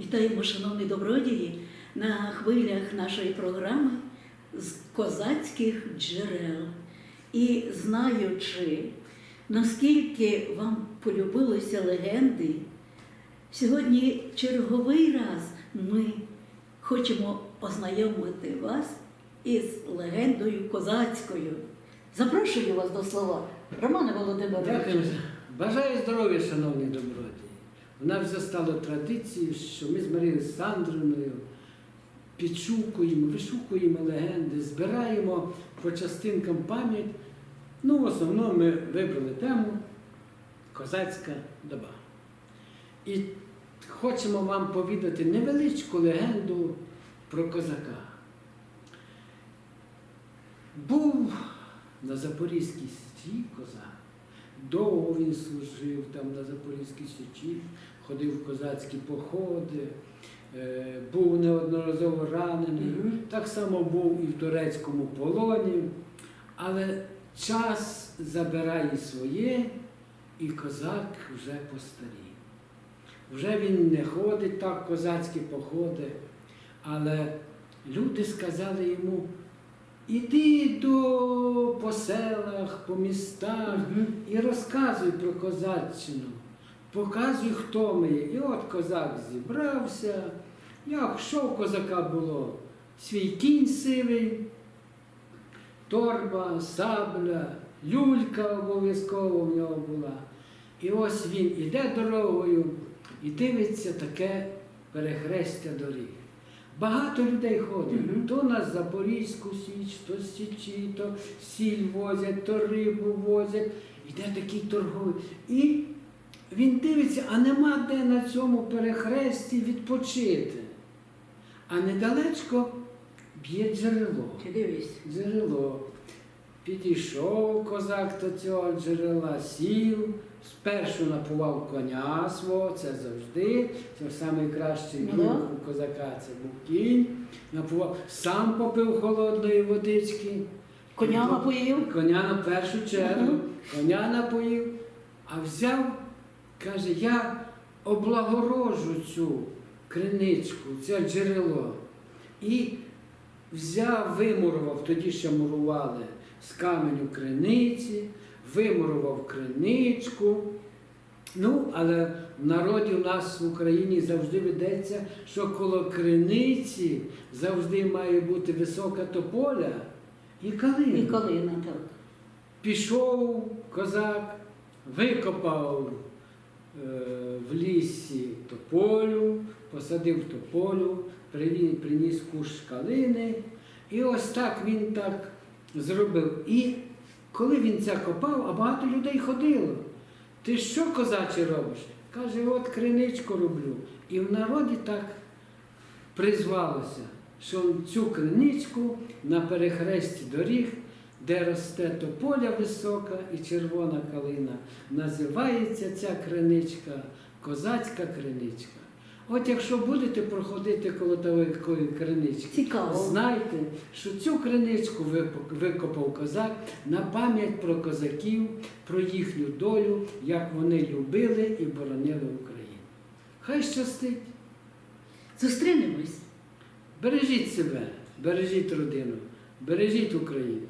Вітаємо, шановні добродії, на хвилях нашої програми з козацьких джерел. І знаючи, наскільки вам полюбилися легенди, сьогодні черговий раз ми хочемо ознайомити вас із легендою козацькою. Запрошую вас до слова, Романе Володимировичу. Дякую. Бажаю здоров'я, шановні добродії. Нас вже стало традицією, що ми з Марією Сандрівною підшукуємо, вишукуємо легенди, збираємо по частинкам пам'ять. Ну, в основному ми вибрали тему Козацька доба. І хочемо вам повідати невеличку легенду про козака. Був на Запорізькій січі козак. Довго він служив там на Запорізькій січі, ходив в козацькі походи, е, був неодноразово ранений, Мгм. так само був і в турецькому полоні. Але час забирає своє, і козак вже постарів. Вже він не ходить так в козацькі походи, але люди сказали йому, іди до по селах, по містах Мгм. і розказуй про козаччину, показуй, хто ми є. І от козак зібрався. Як що в козака було? Свій кінь сивий, торба, сабля, люлька обов'язково в нього була. І ось він іде дорогою і дивиться таке перехрестя доріг. Багато людей ходить. Мгм. То на Запорізьку січ, то січі, то сіль возять, то рибу возять. Іде такий торговий. І він дивиться, а нема де на цьому перехресті відпочити. А недалечко б'є джерело. Ти дивись. Джерело. Підійшов козак до цього джерела, сів, спершу напував коня свого, це завжди. Це найкращий Ну друг у козака це був кінь. Напував, сам попив холодної водички. Коня напоїв. Коня на першу чергу, коня напоїв, а взяв, каже, я облагорожу цю криничку, це джерело. І взяв, вимурував, тоді ще мурували з каменю криниці, вимурував криничку. Ну, але в народі у нас в Україні завжди ведеться, що коло криниці завжди має бути висока тополя і калина. І калина, так. Пішов козак, викопав е, в лісі тополю, посадив тополю, приніс куш калини. І ось так він так зробив. І коли він це копав, а багато людей ходило. Ти що, козаче, робиш? Каже, от криничку роблю. І в народі так призвалося, що цю криничку на перехресті доріг, де росте тополя висока і червона калина, називається ця криничка козацька криничка. От якщо будете проходити коло такої кринички, Цікаво. знайте, що цю криничку викопав козак на пам'ять про козаків, про їхню долю, як вони любили і боронили Україну. Хай щастить! Зустрінемось. Бережіть себе, бережіть родину, бережіть Україну.